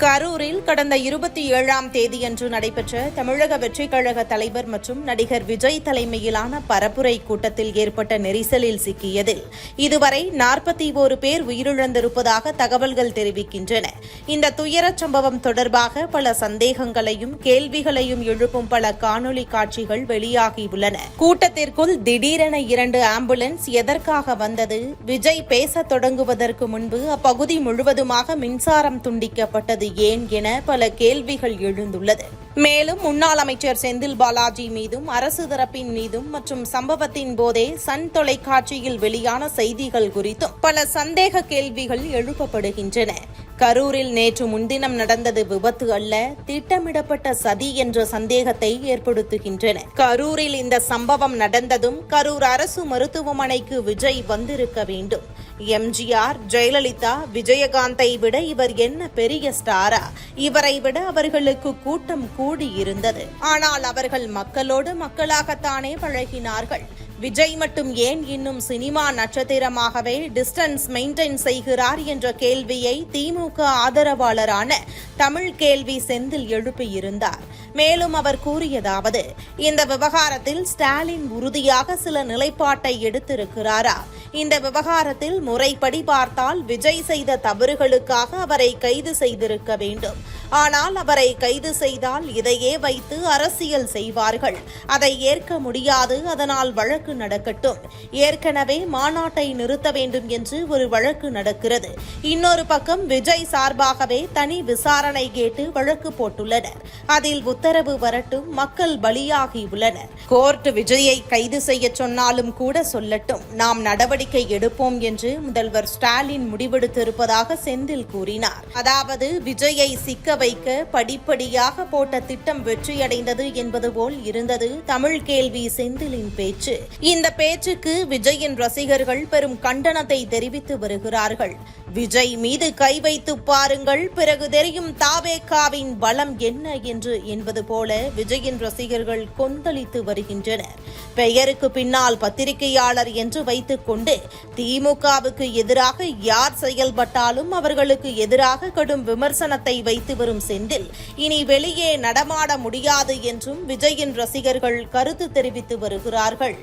கரூரில் கடந்த இருபத்தி ஏழாம் தேதியன்று நடைபெற்ற தமிழக வெற்றிக் கழக தலைவர் மற்றும் நடிகர் விஜய் தலைமையிலான பரப்புரை கூட்டத்தில் ஏற்பட்ட நெரிசலில் சிக்கியதில் இதுவரை நாற்பத்தி ஒரு பேர் உயிரிழந்திருப்பதாக தகவல்கள் தெரிவிக்கின்றன. இந்த துயரச் சம்பவம் தொடர்பாக பல சந்தேகங்களையும் கேள்விகளையும் எழுப்பும் பல காணொலி காட்சிகள் வெளியாகியுள்ளன. கூட்டத்திற்குள் திடீரென இரண்டு ஆம்புலன்ஸ் எதற்காக வந்தது விஜய் பேசத் தொடங்குவதற்கு முன்பு அப்பகுதி முழுவதுமாக மின்சாரம் துண்டிக்கப்பட்டது ஏன் என பல கேள்விகள் எழுந்துள்ளது. மேலும் முன்னாள் அமைச்சர் செந்தில் பாலாஜி மீதும் அரசு தரப்பின் மீதும் மற்றும் சம்பவத்தின் போதே சன் தொலைக்காட்சியில் வெளியான செய்திகள் குறித்தும் பல சந்தேக கேள்விகள் எழுப்பப்படுகின்றன. கரூரில் நேற்று முன்தினம் நடந்தது விபத்து அல்ல திட்டமிடப்பட்ட சதி என்ற சந்தேகத்தை ஏற்படுத்துகின்றன. கரூரில் இந்த சம்பவம் நடந்ததும் கரூர் அரசு மருத்துவமனைக்கு விஜய் வந்திருக்க வேண்டும். எம்ஜிஆர் ஜெயலலிதா விஜயகாந்தை விட இவர் என்ன பெரிய ஸ்டாரா? இவரை விட அவர்களுக்கு கூட்டம் கூடியிருந்தது. ஆனால் அவர்கள் மக்களோடு மக்களாகத்தானே பழகினார்கள். விஜய் மட்டும் ஏன் இன்னும் சினிமா நட்சத்திரமாகவே டிஸ்டன்ஸ் மெயின்டைன் செய்கிறார் என்ற கேள்வியை திமுக ஆதரவாளரான தமிழ் கேள்வி செந்தில் எழுப்பியிருந்தார். மேலும் அவர் கூறியதாவது இந்த விவகாரத்தில் ஸ்டாலின் உறுதியாக சில நிலைப்பாட்டை எடுத்திருக்கிறாரா? இந்த விவகாரத்தில் முறைப்படி பார்த்தால் விஜய் செய்த தவறுகளுக்காக அவரை கைது செய்திருக்க வேண்டும். ஆனால் அவரை கைது செய்தால் இதையே வைத்து அரசியல் செய்வார்கள். அதை ஏற்க முடியாது அதனால் வழக்கு நடக்கட்டும். ஏற்கனவே மாநாட்டை நிறுத்த வேண்டும் என்று ஒரு வழக்கு நடக்கிறது. இன்னொரு பக்கம் விஜய் சார்பாகவே தனி விசாரணை கேட்டு வழக்கு போட்டுள்ளனர். அதில் உத்தரவு வரட்டும் மக்கள் பலியாகி உள்ளனர். கோர்ட் விஜயை கைது செய்ய சொன்னாலும் கூட சொல்லட்டும். நாம் நடவடிக்கை எடுப்போம் என்று முதல்வர் ஸ்டாலின் முடிவெடுத்திருப்பதாக செந்தில் கூறினார். அதாவது விஜயை சிக்க வைக்க படிப்படியாக போட்ட திட்டம் வெற்றியடைந்தது என்பது போல் இருந்தது தமிழ் கேள்வி செந்திலின் பேச்சு. இந்த பேச்சுக்கு விஜயின் ரசிகர்கள் பெரும் கண்டனத்தை தெரிவித்து வருகிறார்கள். விஜய் மீது கை வைத்து பாருங்கள். பிறகு தெரியும் தாவேகாவின் பலம் என்ன என்று என்பது போல விஜயின் ரசிகர்கள் கொந்தளித்து வருகின்றனர். பெயருக்கு பின்னால் பத்திரிகையாளர் என்று வைத்துக் கொண்டு திமுகவுக்கு எதிராக யார் செயல்பட்டாலும் அவர்களுக்கு எதிராக கடும் விமர்சனத்தை வைத்து வரும் செந்தில் இனி வெளியே நடமாட முடியாது என்றும் விஜயின் ரசிகர்கள் கருத்து தெரிவித்து வருகிறார்கள்.